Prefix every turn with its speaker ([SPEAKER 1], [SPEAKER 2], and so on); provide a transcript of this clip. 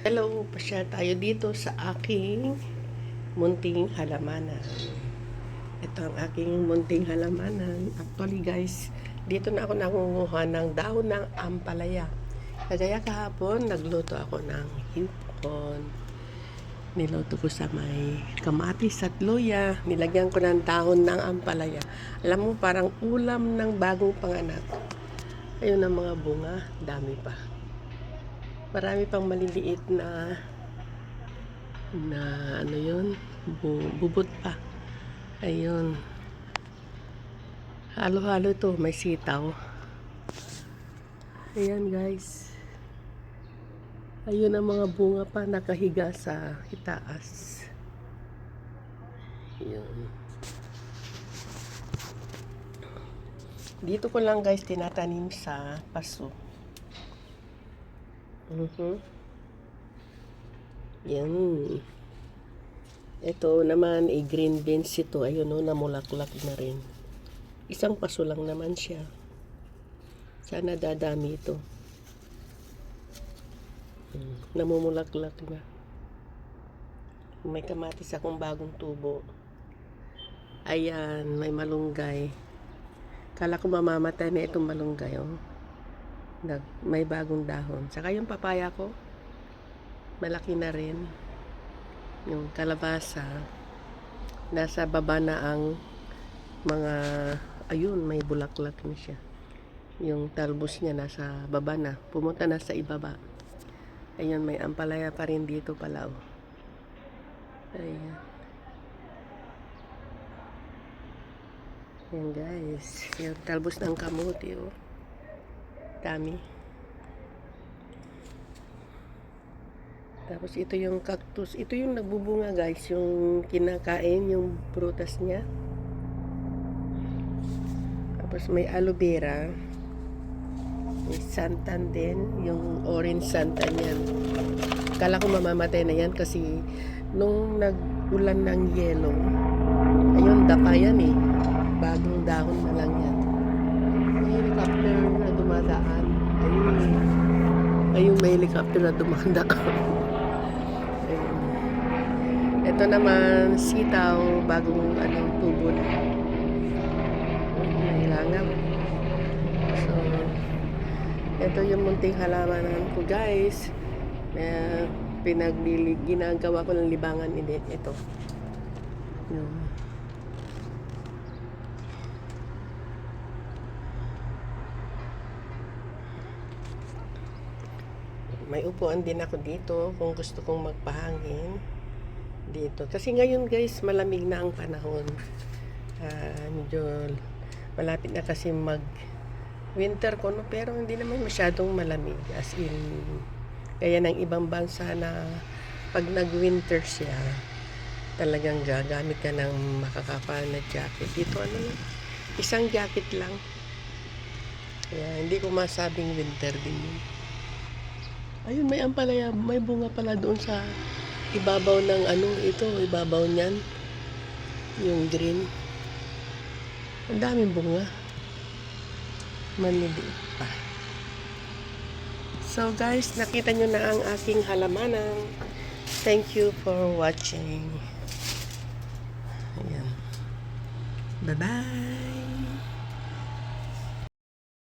[SPEAKER 1] Hello, pasyal tayo dito sa aking munting halamanan. Ito ang aking munting halamanan. Actually guys, dito na ako nangunguha ng dahon ng ampalaya. Kagaya kahapon, nagluto ako ng hipon. Niluto ko sa may kamatis at luya. Nilagyan ko ng dahon ng ampalaya. Alam mo, parang ulam ng bagong panganak. Ayun ang mga bunga, dami pa. Marami pang maliliit na na ano yun, bu- bubot pa. Ayun. Halo-halo to, may sitaw. Ayan guys. Ayun ang mga bunga pa nakahiga sa itaas. Ayun. Dito ko lang guys tinatanim sa paso. Mhm. Yan. Ito naman, ay green beans ito. Ayun o, namulaklak na rin. Isang paso lang naman siya. Sana dadami ito. Hmm, namumulaklak na. May kamatis akong bagong tubo. Ayan, may malunggay. Kala ko mamamatay na itong malunggay, oh nag may bagong dahon. Saka yung papaya ko, malaki na rin. Yung kalabasa, nasa baba na ang mga, ayun, may bulaklak na siya. Yung talbos niya nasa baba na, pumunta na sa ibaba. Ayun, may ampalaya pa rin dito pala. Oh. Ayan. Ayan guys, yung talbos ng kamuti oh. Dami. Tapos ito yung cactus. Ito yung nagbubunga guys. Yung kinakain, yung prutas niya. Tapos may aloe vera. May santan din. Yung orange santan yan. Kala ko mamamatay na yan kasi nung nag-ulan ng yelo, ayun, dapa yan eh. Bagong dahon na lang yan. May helicopter na dumadaan. Ayun. Ayun, may helicopter na dumadaan. Ito naman, sitaw, bagong ano, tubo na. Nailangaw. So, ito yung munting halamanan ko, guys. Eh, pinagbili, ginagawa ko ng libangan ito. Yung, may upuan din ako dito kung gusto kong magpahangin dito. Kasi ngayon guys, malamig na ang panahon. Ah, medyo malapit na kasi mag winter ko no, pero hindi naman masyadong malamig as in kaya ng ibang bansa na pag nag-winter siya talagang gagamit ka ng makakapal na jacket. Dito ano isang jacket lang. Kaya hindi ko masabing winter din yun. Ayun, may ampalaya, may bunga pala doon sa ibabaw ng ano, ito, ibabaw niyan. Yung green. Ang daming bunga. Maliliit pa. So guys, nakita nyo na ang aking halamanan. Thank you for watching. Ayan. Bye-bye!